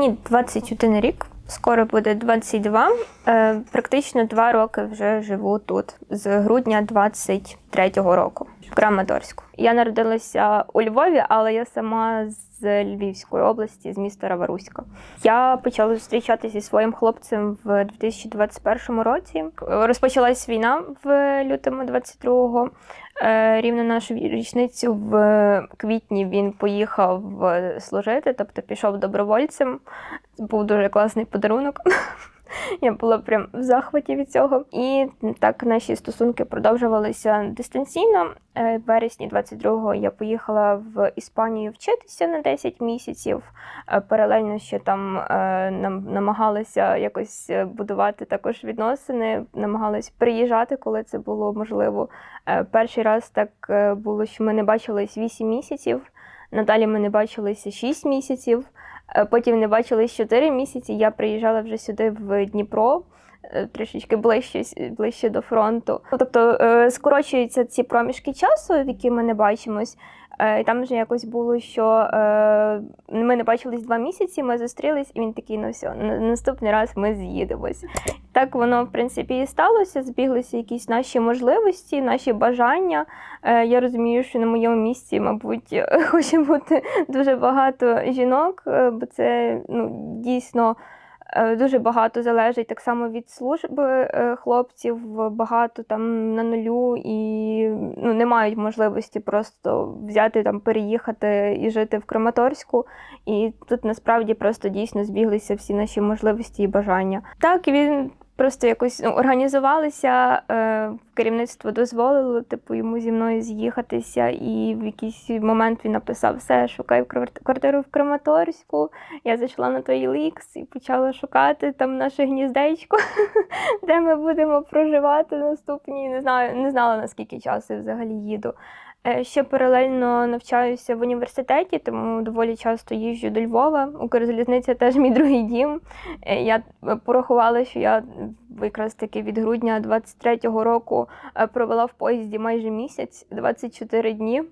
Мені 21 рік, скоро буде 22. Е, практично два роки вже живу тут з грудня 23-го року Краматорську. Я народилася у Львові, але я сама з Львівської області, з міста Раваруська. Я почала зустрічатися зі своїм хлопцем в 2021 році. Розпочалась війна в лютому 22-го. Е, Рівно нашу річницю в квітні він поїхав е, служити, тобто пішов добровольцем. Це був дуже класний подарунок. Я була прям в захваті від цього. І так наші стосунки продовжувалися дистанційно. Е, В вересні 22-го я поїхала в Іспанію вчитися на 10 місяців. Е, Паралельно ще там е, нам намагалися якось будувати також відносини, намагалися приїжджати, коли це було можливо. Перший раз так було, що ми не бачились 8 місяців. Надалі ми не бачилися 6 місяців. Е, Потім не бачились 4 місяці. Я приїжджала вже сюди в Дніпро, трішечки ближче, ближче до фронту. Ну, Тобто е, скорочуються ці проміжки часу, в які ми не бачимось. Е, там вже якось було, що е, ми не бачились два місяці, ми зустрілись, і він такий, ну все, наступний раз ми з'їдемось. Так воно, в принципі, і сталося. Збіглися якісь наші можливості, наші бажання. Е, Я розумію, що на моєму місці, мабуть, хоче бути дуже багато жінок, е, бо це ну, дійсно е, дуже багато залежить так само від служби е, хлопців, багато там на нулю і ну, не мають можливості просто взяти там, переїхати і жити в Краматорську. І тут насправді просто дійсно збіглися всі наші можливості і бажання. Так, він просто якось ну, організувалися, е, керівництво дозволило типу, йому зі мною з'їхатися, і в якийсь момент він написав все, кварт- квартиру в Краматорську. Я зайшла на той лікс і почала шукати там наше гніздечко, де ми будемо проживати наступні. Не знаю, не знала наскільки часу взагалі їду. Е, Ще паралельно навчаюся в університеті, тому доволі часто їжджу до Львова. Укрзалізниця теж мій другий дім. Е, Я е, порахувала, що я якраз таки від грудня 23-го року провела в поїзді майже місяць, 24 дні,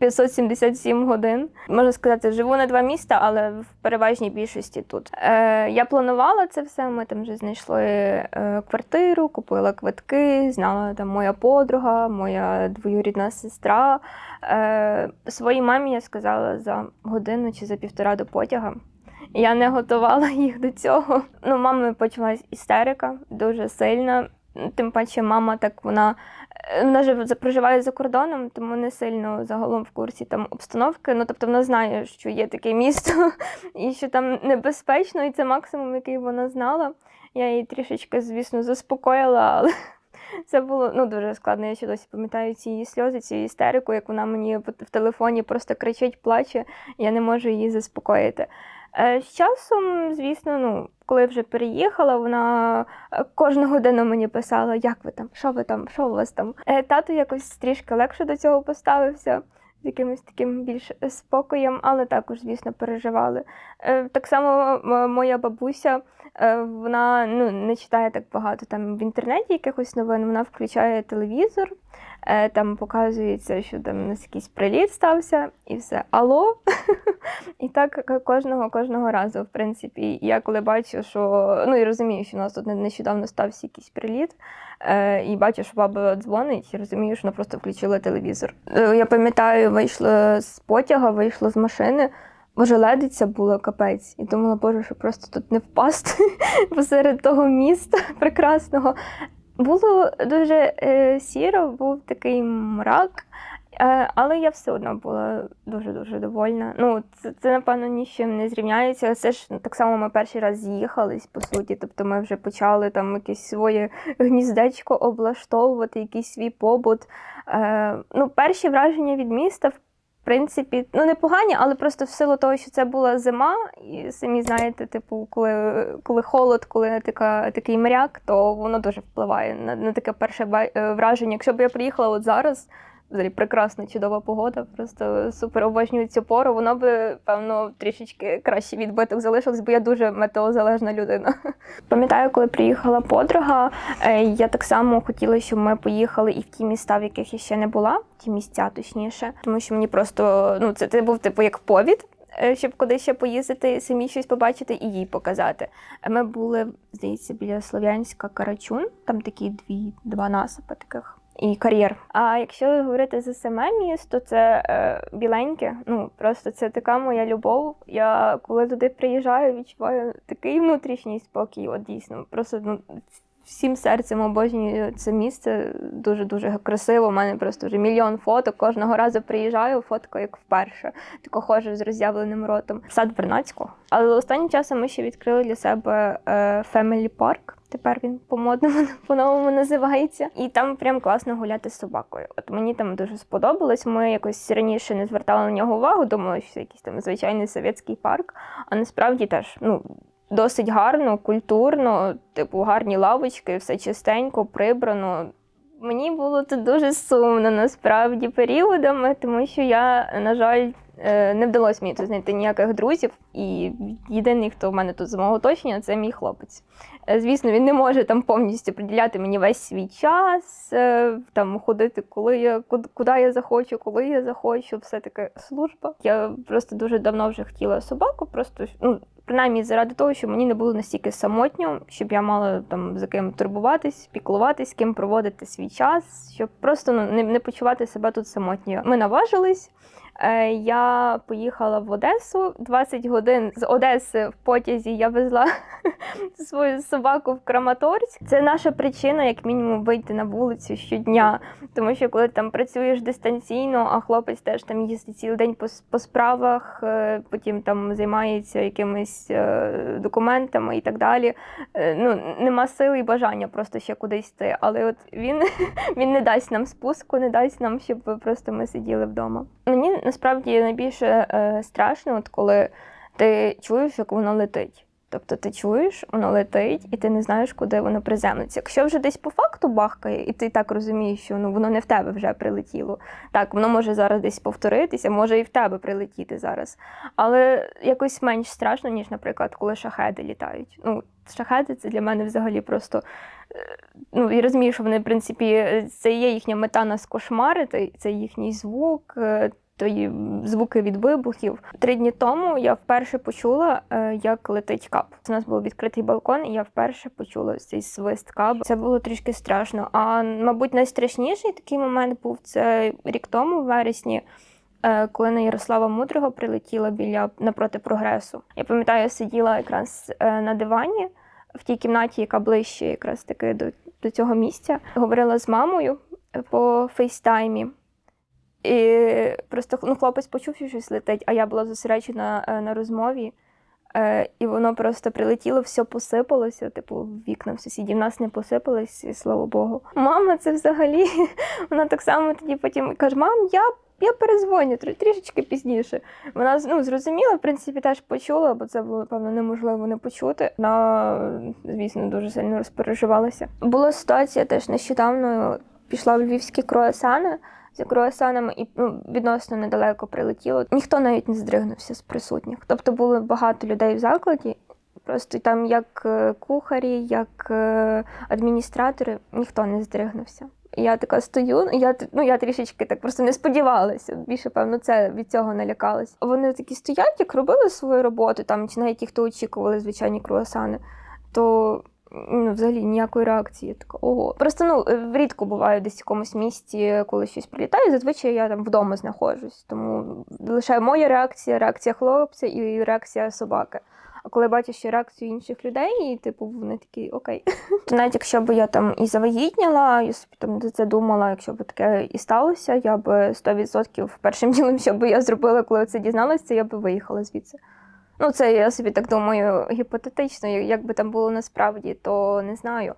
577 годин. Можна сказати, живу на два міста, але в переважній більшості тут. Е, Я планувала це все. Ми там вже знайшли е, квартиру, купила квитки, знала там моя подруга, моя двоюрідна сестра. Е, Своїй мамі я сказала за годину чи за півтора до потяга. Я не готувала їх до цього. Ну, мами почалась істерика дуже сильна. Тим паче, мама так вона, вона ж проживає за кордоном, тому не сильно загалом в курсі там обстановки. Ну тобто вона знає, що є таке місто і що там небезпечно, і це максимум, який вона знала. Я її трішечки, звісно, заспокоїла, але це було ну, дуже складно. Я ще досі пам'ятаю ці її сльози, цю істерику, як вона мені в телефоні просто кричить, плаче, я не можу її заспокоїти. Е, З часом, звісно, ну, коли вже переїхала, вона е, кожну годину мені писала, як ви там, що ви там, що у вас там. Е, Тато якось трішки легше до цього поставився. З якимось таким більш спокоєм, але також, звісно, переживали. Е, Так само моя бабуся, вона ну, не читає так багато там в інтернеті якихось новин, вона включає телевізор, там показується, що там у нас якийсь приліт стався, і все. Алло? І так кожного кожного разу, в принципі, я коли бачу, що ну і розумію, що у нас тут не- нещодавно стався якийсь приліт, е, і бачу, що баба дзвонить, і розумію, що вона просто включила телевізор. Е, я пам'ятаю, вийшла з потяга, вийшла з машини. Боже, ледиця була капець, і думала, боже, що просто тут не впасти посеред того міста прекрасного. Було дуже е, сіро, був такий мрак, е, але я все одно була дуже-дуже довольна. Ну, це, це напевно, ні з чим не зрівняється. Це ж так само ми перший раз з'їхались, по суті. Тобто ми вже почали там якесь своє гніздечко облаштовувати, якийсь свій побут. Е, ну, перші враження від міста, в принципі, ну непогані, але просто в силу того, що це була зима, і самі знаєте, типу, коли, коли холод, коли така, такий мряк, то воно дуже впливає на, на таке перше е, враження. Якщо б я приїхала от зараз, взагалі прекрасна, чудова погода, просто супер обожнюю цю пору, воно би, певно, трішечки краще відбиток залишилось, бо я дуже метеозалежна людина. Пам'ятаю, коли приїхала подруга, е, я так само хотіла, щоб ми поїхали і в ті міста, в яких я ще не була, ті місця точніше, тому що мені просто ну це, був типу як повід. е, щоб куди ще поїздити, самі щось побачити і їй показати. Ми були, здається, біля Слов'янська Карачун, там такі дві, два насипи таких. І кар'єр. А якщо говорити за саме місто, це е, біленьке. Ну просто це така моя любов. Я коли туди приїжджаю, відчуваю такий внутрішній спокій. От дійсно, просто ну всім серцем обожнюю це місце. Дуже дуже красиво. У мене просто вже мільйон фоток. Кожного разу приїжджаю, фотка як вперше. Тако ходжу з роз'явленим ротом. Сад Вернацького. Але останнім часом ми ще відкрили для себе е, Family Park. Тепер він по-модному по-новому називається. І там прям класно гуляти з собакою. От мені там дуже сподобалось. Ми якось раніше не звертали на нього увагу, думали, що це якийсь там звичайний совєтський парк. А насправді теж ну. Досить гарно, культурно, типу гарні лавочки, все чистенько, прибрано. Мені було тут дуже сумно насправді періодами, тому що я, на жаль, е, не вдалося мені тут знайти ніяких друзів. І єдиний, хто в мене тут з мого оточення, це мій хлопець. Е, Звісно, він не може там повністю приділяти мені весь свій час, е, там ходити, коли я куди я захочу, коли я захочу, все таки служба. Я просто дуже давно вже хотіла собаку, просто ну. Принаймні заради того, щоб мені не було настільки самотньо, щоб я мала там за ким турбуватись, піклуватись, ким проводити свій час, щоб просто ну, не, не почувати себе тут самотньою. Ми наважились. Е, я поїхала в Одесу 20 годин з Одеси в потязі. Я везла свою собаку в Краматорськ. Це наша причина, як мінімум, вийти на вулицю щодня. Тому що коли там працюєш дистанційно, а хлопець теж там їздить цілий день по, по справах, е, потім там займається якимись е, документами і так далі. Ну нема сили і бажання просто ще кудись йти. Але от він, він не дасть нам спуску, не дасть нам, щоб просто ми сиділи вдома. Мені насправді найбільше е, страшно, от коли ти чуєш, як воно летить. Тобто ти чуєш, воно летить, і ти не знаєш, куди воно приземлиться. Якщо вже десь по факту бахкає, і ти так розумієш, що ну воно не в тебе вже прилетіло. Так, воно може зараз десь повторитися, може і в тебе прилетіти зараз. Але якось менш страшно, ніж, наприклад, коли шахеди літають. Ну, шахеди це для мене взагалі просто. е, Ну, і розумію, що вони, в принципі, е, це є їхня мета нас кошмарити, це їхній звук, тої звуки від вибухів. Три дні тому я вперше почула, е, як летить кап. У нас був відкритий балкон, і я вперше почула цей свист каб. Це було трішки страшно. А мабуть, найстрашніший такий момент був це рік тому, в вересні. е, Коли на Ярослава Мудрого прилетіла біля напроти прогресу. Я пам'ятаю, я сиділа якраз е, на дивані в тій кімнаті, яка ближче якраз таки до, до цього місця. Говорила з мамою по фейстаймі. І просто ну, хлопець почув, що щось летить, а я була зосереджена е, на розмові. Е, і воно просто прилетіло, все посипалося, типу, вікна в сусідів нас не посипалось, і слава Богу. Мама, це взагалі. Вона так само тоді потім каже: мам, я, я перезвоню трішечки пізніше. Вона ну, зрозуміла, в принципі, теж почула, бо це було, певно, неможливо не почути. Вона, звісно, дуже сильно розпереживалася. Була ситуація теж нещодавно, пішла в львівські круасани з круасанами і ну, відносно недалеко прилетіло. Ніхто навіть не здригнувся з присутніх. Тобто було багато людей в закладі. Просто там як е, кухарі, як е, адміністратори, ніхто не здригнувся. Я така стою, я, ну, я трішечки так просто не сподівалася. Більше, певно, це від цього налякалась. Вони такі стоять, як робили свою роботу, там, чи навіть ті, хто очікували звичайні круасани, то ну, взагалі ніякої реакції. Така, ого. Просто ну е, рідко буваю десь в якомусь місті, коли щось прилітає. Зазвичай я там вдома знаходжусь. Тому лише моя реакція, реакція хлопця і реакція собаки. А коли бачиш ще реакцію інших людей, і типу вони такі окей. То навіть якщо б я там і завагітніла, я собі там за це думала, якщо б таке і сталося, я б 100% першим ділом, що б я зробила, коли це дізналася, я б виїхала звідси. Ну, це я собі так думаю гіпотетично, як би там було насправді, то не знаю.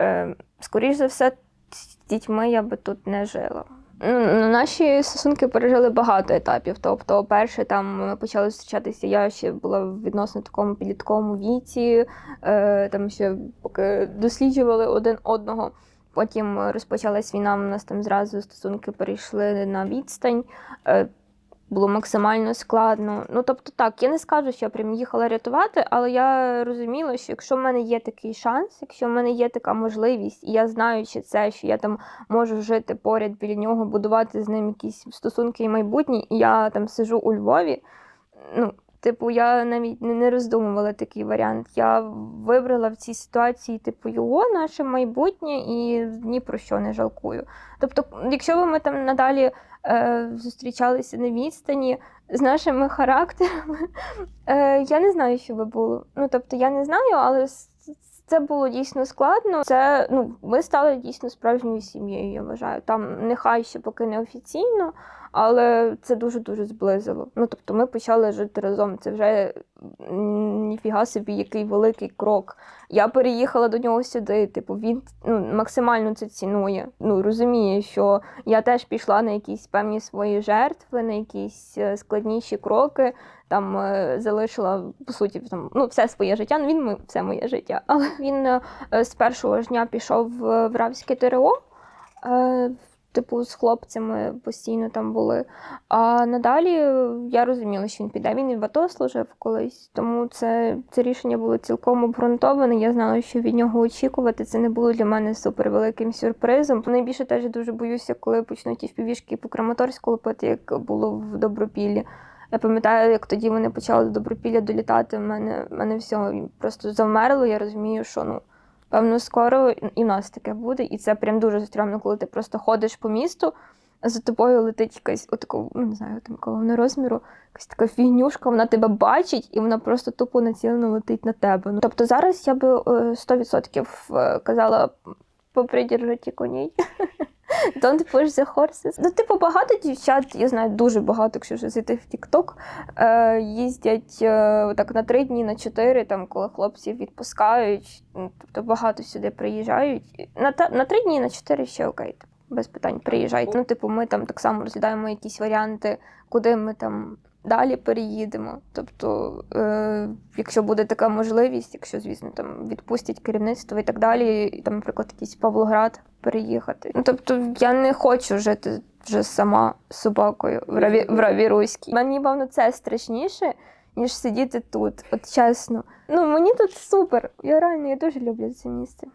Е, скоріш за все, з дітьми я би тут не жила. Ну, Наші стосунки пережили багато етапів. Тобто, перше, там ми почали зустрічатися, я ще була в відносно такому підлітковому віці, е, там ще поки досліджували один одного. Потім розпочалась війна, у нас там зразу стосунки перейшли на відстань. Е, було максимально складно. Ну тобто, так, я не скажу, що я прям їхала рятувати, але я розуміла, що якщо в мене є такий шанс, якщо в мене є така можливість, і я знаю, що це, що я там можу жити поряд біля нього, будувати з ним якісь стосунки і майбутнє, і я там сижу у Львові. ну, типу, я навіть не, не роздумувала такий варіант. Я вибрала в цій ситуації, типу, його наше майбутнє і ні про що не жалкую. Тобто, якщо б ми там надалі е, зустрічалися на відстані з нашими характерами, е, я не знаю, що би було. Ну, тобто, я не знаю, але це було дійсно складно. Це ну, ми стали дійсно справжньою сім'єю, я вважаю. Там нехай ще поки не офіційно, але це дуже дуже зблизило. Ну тобто, ми почали жити разом. Це вже ніфіга собі, який великий крок. Я переїхала до нього сюди. Типу, він ну, максимально це цінує. Ну розуміє, що я теж пішла на якісь певні свої жертви, на якісь е, складніші кроки. Там е, залишила по суті там, ну, все своє життя. Ну він все моє життя. Але він е, з першого ж дня пішов в Равське ТРО. Типу, з хлопцями постійно там були. А надалі е, я розуміла, що він піде. Він і в АТО служив колись, тому це, це рішення було цілком обґрунтоване. Я знала, що від нього очікувати. Це не було для мене супервеликим сюрпризом. Найбільше теж дуже боюся, коли почнуть ті впівішки по Краматорську лупити, як було в Добропіллі. Я пам'ятаю, як тоді вони почали до Добропілля долітати. В мене, в мене все просто завмерло. Я розумію, що ну. Певно, скоро і в нас таке буде, і це прям дуже стрьомно, коли ти просто ходиш по місту, а за тобою летить якась отако, ну не знаю, там якого вона розміру, якась така фігнюшка, вона тебе бачить, і вона просто тупо націлено летить на тебе. Ну, тобто зараз я би е, 100% е, казала попридержати коней. Don't push the horses. Ну, типу, багато дівчат, я знаю дуже багато, якщо вже зайти в TikTok, е, їздять е, так на три дні, на чотири, там, коли хлопців відпускають. Ну, Тобто багато сюди приїжджають. На, та, на три дні, на чотири ще окей. Типу, без питань приїжджайте. Ну, типу, ми там так само розглядаємо якісь варіанти, куди ми там далі переїдемо. Тобто, е, якщо буде така можливість, якщо, звісно, там відпустять керівництво і так далі, і там, наприклад, якийсь Павлоград переїхати. Ну, тобто, я не хочу жити вже сама собакою в Раві, в Раві Руській. Мені, певно, це страшніше, ніж сидіти тут, от чесно. Ну, мені тут супер. Я реально я дуже люблю це місце.